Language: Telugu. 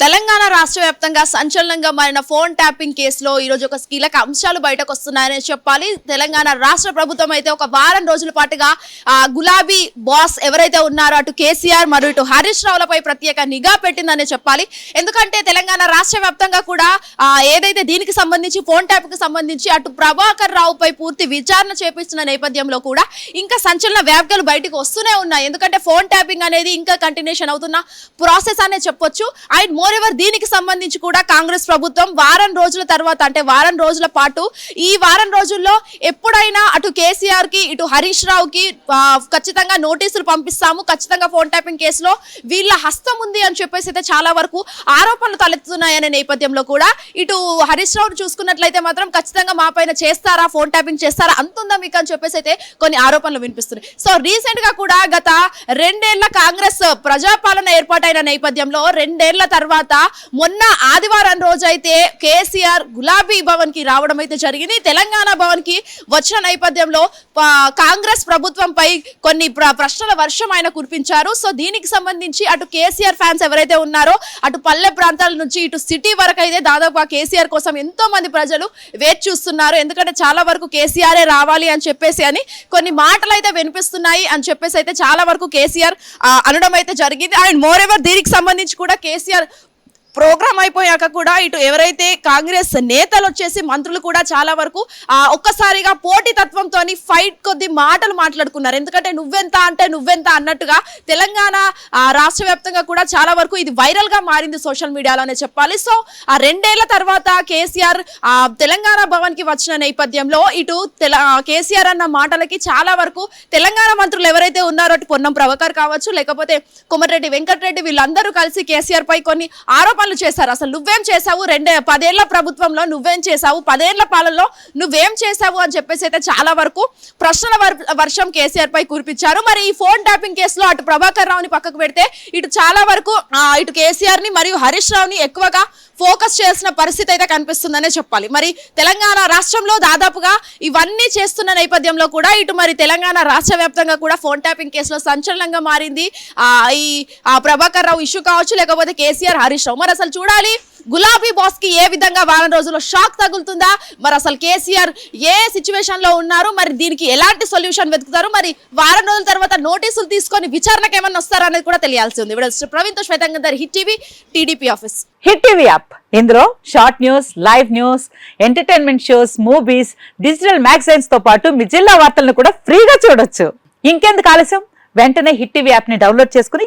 తెలంగాణ రాష్ట్ర వ్యాప్తంగా సంచలనంగా మారిన ఫోన్ ట్యాపింగ్ కేసులో ఈ రోజు ఒక కీలక అంశాలు బయటకు వస్తున్నాయని చెప్పాలి. తెలంగాణ రాష్ట్ర ప్రభుత్వం అయితే ఒక వారం రోజుల పాటుగా ఆ గులాబీ బాస్ ఎవరైతే ఉన్నారో అటు కేసీఆర్ మరియు ఇటు హరీష్ రావులపై ప్రత్యేక నిఘా పెట్టిందని చెప్పాలి. ఎందుకంటే తెలంగాణ రాష్ట్ర వ్యాప్తంగా కూడా ఆ, ఏదైతే దీనికి సంబంధించి ఫోన్ ట్యాపింగ్కి సంబంధించి అటు ప్రభాకర్ రావుపై పూర్తి విచారణ చేపిస్తున్న నేపథ్యంలో కూడా ఇంకా సంచలన వ్యాఖ్యలు బయటకు వస్తూనే ఉన్నాయి. ఎందుకంటే ఫోన్ ట్యాపింగ్ అనేది ఇంకా కంటిన్యూషన్ అవుతున్న ప్రాసెస్ అనే చెప్పొచ్చు. అండ్ మోర్ ఎవర్ దీనికి సంబంధించి కూడా కాంగ్రెస్ ప్రభుత్వం వారం రోజుల తర్వాత అంటే వారం రోజుల పాటు ఈ వారం రోజుల్లో ఎప్పుడైనా అటు కేసీఆర్కి ఇటు హరీష్ రావుకి ఖచ్చితంగా నోటీసులు పంపిస్తాము. ఖచ్చితంగా ఫోన్ ట్యాపింగ్ కేసులో వీళ్ళ హస్తం ఉంది అని చెప్పేసి అయితే చాలా వరకు ఆరోపణలు తలెత్తుతున్నాయనే నేపథ్యంలో కూడా ఇటు హరీష్ రావును చూసుకున్నట్లయితే మాత్రం ఖచ్చితంగా మా పైన చేస్తారా ఫోన్ ట్యాపింగ్ చేస్తారా అంతుందా మీకు అని చెప్పేసి అయితే కొన్ని ఆరోపణలు వినిపిస్తున్నాయి. సో రీసెంట్గా కూడా గత రెండేళ్ళ కాంగ్రెస్ ప్రజాపాలన ఏర్పాటైన నేపథ్యంలో రెండేళ్ళ తర్వాత మొన్న ఆదివారం రోజైతే కేసీఆర్ గులాబీ భవన్కి రావడం అయితే జరిగింది. తెలంగాణ భవన్కి వచ్చిన నేపథ్యంలో కాంగ్రెస్ ప్రభుత్వంపై కొన్ని ప్ర- ప్రశ్నల వర్షం ఆయన కురిపించారు. సో దీనికి సంబంధించి అటు కేసీఆర్ ఫ్యాన్స్ ఎవరైతే ఉన్నారో అటు పల్లె ప్రాంతాల నుంచి ఇటు సిటీ వరకు అయితే దాదాపు ఆ కేసీఆర్ కోసం ఎంతో మంది ప్రజలు వేచి చూస్తున్నారు. ఎందుకంటే చాలా వరకు కేసీఆరే రావాలి అని చెప్పేసి అని కొన్ని మాటలు అయితే వినిపిస్తున్నాయి అని చెప్పేసి అయితే చాలా వరకు కేసీఆర్ అనడం అయితే జరిగింది. అండ్ మోర్ ఎవర్ దీనికి సంబంధించి కూడా కేసీఆర్ ప్రోగ్రామ్ అయిపోయాక కూడా ఇటు ఎవరైతే కాంగ్రెస్ నేతలు వచ్చేసి మంత్రులు కూడా చాలా వరకు ఆ ఒక్కసారిగా పోటీ తత్వంతో ఫైట్ కొద్ది మాటలు మాట్లాడుకున్నారు. ఎందుకంటే నువ్వెంత అంటే నువ్వెంత అన్నట్టుగా తెలంగాణ రాష్ట్ర వ్యాప్తంగా కూడా చాలా వరకు ఇది వైరల్గా మారింది సోషల్ మీడియాలోనే చెప్పాలి. సో ఆ రెండేళ్ళ తర్వాత కేసీఆర్ ఆ తెలంగాణ భవన్కి వచ్చిన నేపథ్యంలో ఇటు తెల కేసీఆర్ అన్న మాటలకి చాలా వరకు తెలంగాణ మంత్రులు ఎవరైతే ఉన్నారో అటు పొన్నం ప్రభాకర్ కావచ్చు లేకపోతే కొమటిరెడ్డి వెంకటరెడ్డి వీళ్ళందరూ కలిసి కేసీఆర్ పై కొన్ని పనులు చేశారు. అసలు నువ్వేం చేశావు? రెండే పదేళ్ళ ప్రభుత్వంలో నువ్వేం చేశావు? పదేళ్ళ పాలనలో నువ్వేం చేశావు? అని చెప్పేసి అయితే చాలా వరకు ప్రశ్నల వర్- వర్షం కేసీఆర్ పై కురిపించారు. మరి ఈ ఫోన్ ట్యాపింగ్ కేసులో అటు ప్రభాకర్ రావుని పక్కకు పెడితే ఇటు చాలా వరకు ఇటు కేసీఆర్ని మరియు హరీష్ రావుని ఎక్కువగా ఫోకస్ చేయాల్సిన పరిస్థితి అయితే కనిపిస్తుందనే చెప్పాలి. మరి తెలంగాణ రాష్ట్రంలో దాదాపుగా ఇవన్నీ చేస్తున్న నేపథ్యంలో కూడా ఇటు మరి తెలంగాణ రాష్ట్ర వ్యాప్తంగా కూడా ఫోన్ ట్యాపింగ్ కేసులో సంచలనంగా మారింది. ఆ ఈ ఆ ప్రభాకర్ రావు ఇష్యూ కావచ్చు లేకపోతే కేసీఆర్ హరీష్ రావు. మరి అసలు చూడాలి. గులాబీ బాస్కి ఏ విధంగా వారం రోజుల్లో షాక్ తగులుతుందా? మరి అసలు కేసీఆర్ ఏ సిచ్యువేషన్లో ఉన్నారు? మరి దీనికి ఎలాంటి సొల్యూషన్ వెతుకుతారు? మరి వారం రోజుల తర్వాత నోటీసులు తీసుకొని విచారణకు ఏమన్నా వస్తారా అనేది కూడా తెలియాల్సి ఉంది. ఇప్పుడు Praveen శ్వేతంగర్ Hit TV TDP office Hit TV app ఇందులో short news live news entertainment shows movies digital మ్యాగజైన్స్తో పాటు మీ జిల్లా వార్తలను కూడా ఫ్రీగా చూడొచ్చు. ఇంకెందుకు ఆలస్యం? వెంటనే హిట్ టీవీ యాప్ని డౌన్లోడ్ చేసుకుని